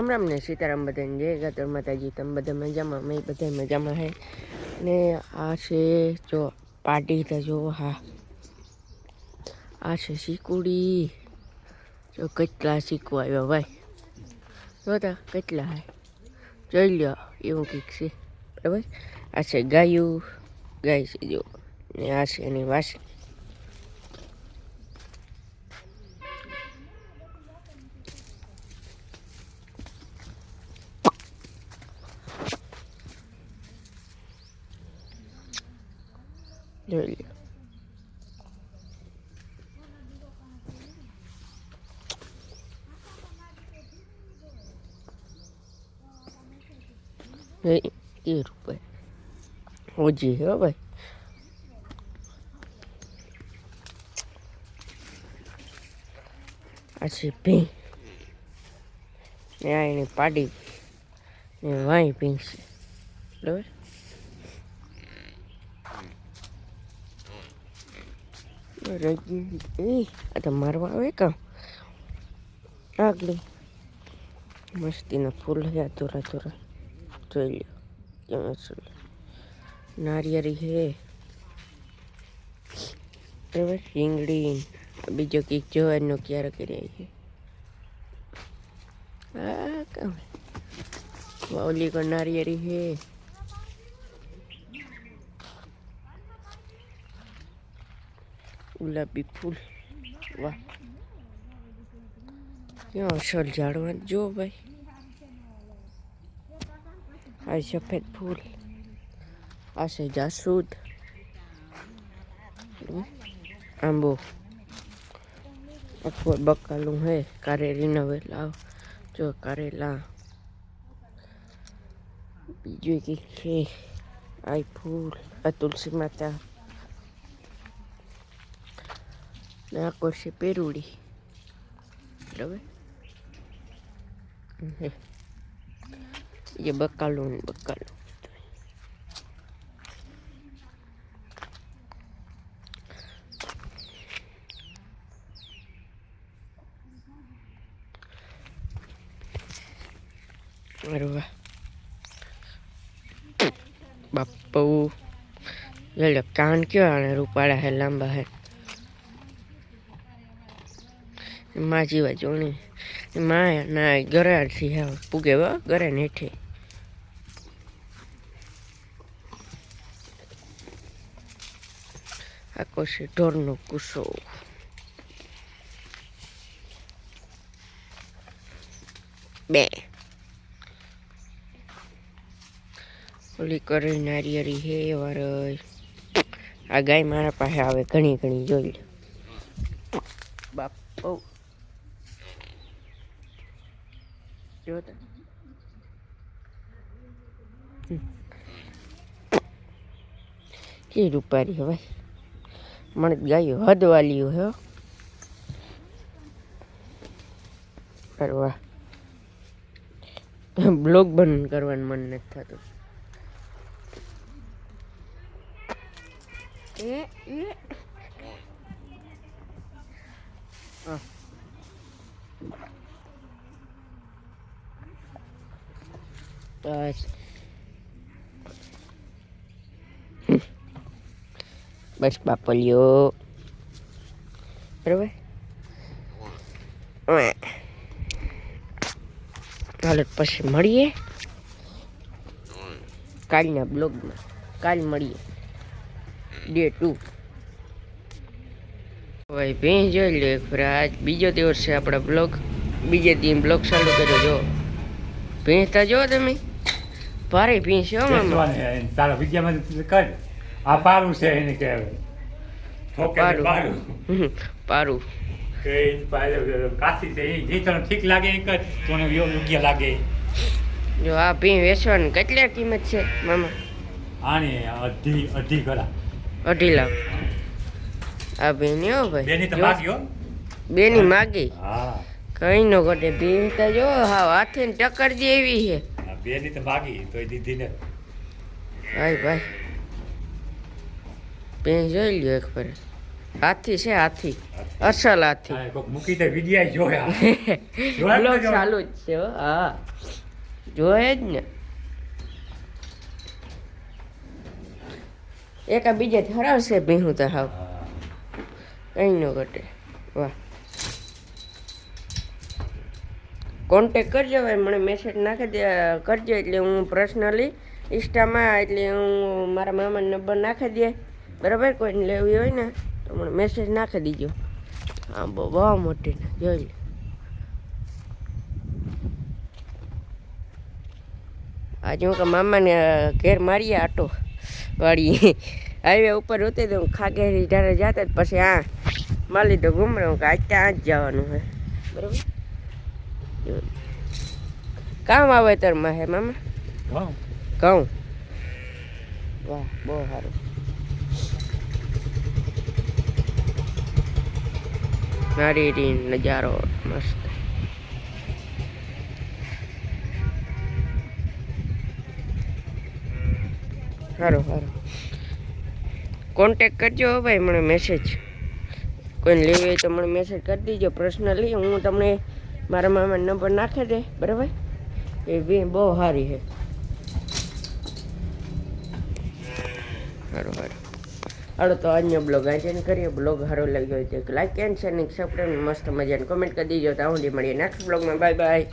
રામ રામ ને સીતારામ બધાને જય ગાતર માતાજી, તમે બધા મજામાં? મેં બધા મજામાં હે. ને આ છે, જો પાટી તો જો, હા. આ છે શીકુડી. જો કેટલા શીખવા આવ્યા ભાઈ. જોતા કેટલા હે. જોઈ લ્યો, એવું કંઈક છે. બરાબર? આ છે ગાયું. ગાય છે, જો. ને આ છે એની વાસી. જોઈ લ્યો એ રૂપિયા ઓજી હો ભાઈ આ છે ભીં ને આ એની પાડી ને વાઈ ભીં છે એ, આ તો મારવા આવે કા? આગલી. મસ્તીના ફૂલ હે થોડા થોડા જોઈ લ્યો નારિયેરી હે. બરાબર રીંગણી બીજો કંઈક જોવાનો ક્યારે કરી છે આ કામ વાવલી કો નારિયેરી હે. ગુલાબી ફૂલ. વાહ. ક્યાં અસલ ઝાડવા જો ભાઈ. આ સફેદ ફૂલ. આ છે જાસૂદ. આંબો. આખું બકાલું હે. કારેલીના વેલા જો કારેલા. બીજું કંઈક છે. આ ફૂલ. આ તુલસી માતા. ને આ કરશે પેરુડી બરાબર એ બકાલું ને બકાલું Merhaba. બાપુ એટલે કાન કયો આને રૂપાળા હે લાંબા હે માં જીવા જોણી. માં ના ગરાડથી હા. પૂગે વા ગરે હેઠે. આખો છે ઢોરનો કુસો. બે. ઓલી કરે નારિયેરી હે, વાર. આ ગાય મારા પાસે આવે ઘણી ઘણી, જોઈ લો. બાપ બહુ કે રૂપારી હવે મને ગાયું હદ વાલ્યું હે કરવા બ્લોગ બંધ કરવાનું મન નથી થતું એ એ હા બસ. બસ બાપલિયો. બરાબર? ચાલો પછી મળીએ. કાલના બ્લોગમાં. કાલ મળીએ. Day two. ભાઈ ભેં જોઈ લે એક આજ બીજો દિવસ છે આપણા બ્લોગ. બીજે દિન બ્લોગ ચાલુ કર્યો, જો. ભેંસતા જો તમે. ભારે ભેંસ છે મામા. તારા વિદ્યામાં કર. આ પારું છે એને કહેવાય પારું. પારું. કાશી છે જે તને ઠીક લાગે એ કર. તને યોગ્ય લાગે. જો આ ભેં વેચવાની કેટલી કિંમત છે મામા? આને અઢી અઢી કરા અઢી લાખ. આ બેન હો ભાઈ. બેની તો જો, માગ્યો બેની માગી? હા. કઈ નો ઘટે. ભેં તો જો હા હાથે ટક્કર જેવી છે. બેની તો માગી તોય દીધી ને ભાઈ ભાઈ. ભેં જોઈ લ્યો એક પર હાથી છે હાથી. અસલ હાથી. મૂકી દે વિડિયા જોયા. ચાલુ જ છે હો. હા. જોયે જ ને. એક બીજે હરાવશે ભીહું તો હાવ. કઈ ન ઘટે. વાહ. કોન્ટેક કરજો ભાઈ મને મેસેજ નાખી દે કરજો એટલે હું પર્સનલી ઇન્સ્ટામાં એટલે હું મારા મામાનો નંબર નાખી દે. બરાબર? કોઈને લેવી હોય ને, તો મને મેસેજ નાખી દીજો. હા, બહુ બહુ મોટી ને, જોઈ લે. આજે હું કે મામાને ઘેર મારીએ આટો વાળી હાઈવે ઉપર ઉતરી તો ખાગેરી જ્યારે જતા પછી આ તો ઘૂમરે હું કે આજ ત્યાં જ જવાનું હોય બરાબર. કામ વાવેતરમાં હે મામા? હા. ઘઉં વાહ બહુ સારું. નારી નજારો મસ્ત. સારું સારું. કોન્ટેક કરજો ભાઈ મને મેસેજ કોઈને લેવી હોય તો મને મેસેજ કરી દીજો. પર્સનલી હું તમને મારા મામા નંબર નાખે દે, બરાબર? એ બી બહુ સારી છે. બરાબર હાલો, તો આજનો બ્લોગ આજે કરીએ. બ્લોગ સારો લાગ્યો હોય તો લાઈક એન્ડ શેર સબસ્ક્રાઈબ મસ્ત મજાને કોમેન્ટ કરી દીજો. તો આવું મળીએ. નેક્સ્ટ બ્લોગમાં. Bye bye.